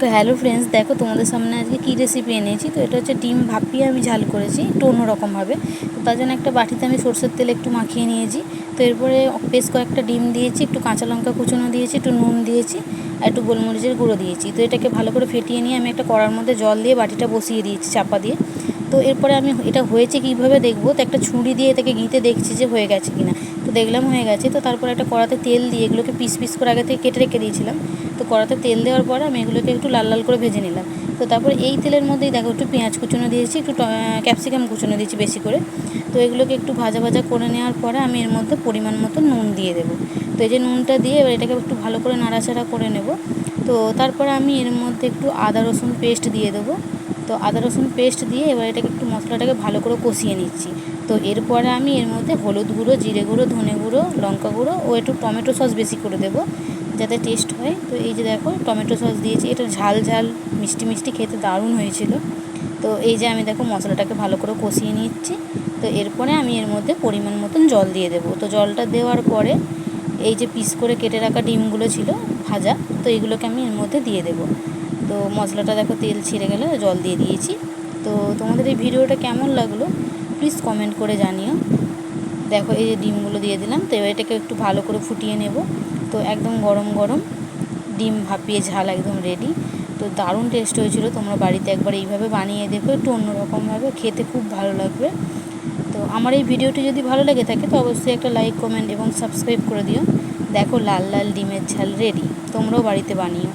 তো hello friends দেখো তোমাদের সামনে আজকে কী রেসিপি এনেছি? তো এটা হচ্ছে ডিম ভাপিয়ে আমি ঝাল করেছি, একটু অন্যরকমভাবে তো তার জন্য একটা বাটিতে আমি সর্ষের তেল একটু মাখিয়ে নিয়েছি। তো এরপরে বেশ কয়েকটা ডিম দিয়েছি, একটু কাঁচা লঙ্কা কুচুনো দিয়েছি, একটু নুন দিয়েছি, আর একটু গোলমরিচের গুঁড়ো দিয়েছি। তো এটাকে ভালো করে ফেটিয়ে নিয়ে আমি একটা কড়ার মধ্যে জল দিয়ে বাটিটা বসিয়ে দিয়েছি চাপা দিয়ে। তো এরপরে আমি এটা হয়েছে কীভাবে দেখব? তো একটা ছুরি দিয়ে এটাকে ঘিতে দেখছি যে হয়ে গেছে কিনা। তো দেখলাম হয়ে গেছে। তো তারপরে একটা কড়াতে তেল দিয়ে এগুলোকে পিস পিস করে আগে থেকে কেটে রেখে দিয়েছিলাম। তো কড়াতে তেল দেওয়ার পরে আমি এগুলোকে একটু লাল লাল করে ভেজে নিলাম। তো তারপর এই তেলের মধ্যেই দেখো একটু পেঁয়াজ কুচনো দিয়েছি, একটু ক্যাপসিকাম কুচনো দিয়েছি বেশি করে। তো এগুলোকে একটু ভাজা ভাজা করে নেওয়ার পরে আমি এর মধ্যে পরিমাণ মতো নুন দিয়ে দেবো। তো এই যে নুনটা দিয়ে এবার এটাকে একটু ভালো করে নাড়াচাড়া করে নেব। তো তারপরে আমি এর মধ্যে একটু আদা রসুন পেস্ট দিয়ে দেবো। তো আদা রসুন পেস্ট দিয়ে এবার এটাকে একটু মশলাটাকে ভালো করে কষিয়ে নিচ্ছি। তো এরপরে আমি এর মধ্যে হলুদ গুঁড়ো, জিরে গুঁড়ো, ধনে গুঁড়ো, লঙ্কা গুঁড়ো ও একটু টমেটো সস বেশি করে দেবো যাতে টেস্ট হয়। তো এই যে দেখো টমেটো সস দিয়েছি, এটা ঝাল ঝাল, মিষ্টি মিষ্টি খেতে দারুণ হয়েছিল। তো এই যে আমি দেখো মশলাটাকে ভালো করে কষিয়ে নিচ্ছি। তো এরপরে আমি এর মধ্যে পরিমাণ মতন জল দিয়ে দেবো। তো জলটা দেওয়ার পরে এই যে পিস করে কেটে রাখা ডিমগুলো ছিল ভাজা, তো এইগুলোকে আমি এর মধ্যে দিয়ে দেবো। তো মশলাটা দেখো তেল ছিঁড়ে গেলে জল দিয়ে দিয়েছি। তো তোমাদের এই ভিডিওটা কেমন লাগল প্লিজ কমেন্ট করে জানিও। দেখো এই যে ডিমগুলো দিয়ে দিলাম, তো এটাকে একটু ভালো করে ফুটিয়ে নেব। তো একদম গরম গরম ডিম ভাপিয়ে ঝাল একদম রেডি তো দারুণ টেস্ট হয়েছিল, তোমরা বাড়িতে একবার এইভাবে বানিয়ে দেখো, একটু অন্যরকমভাবে খেতে খুব ভালো লাগবে। তো আমার এই ভিডিওটি যদি ভালো লেগে থাকে, তো অবশ্যই একটা লাইক কমেন্ট এবং সাবস্ক্রাইব করে দিও। দেখো লাল লাল ডিমের ঝাল রেডি তোমরাও বাড়িতে বানিও।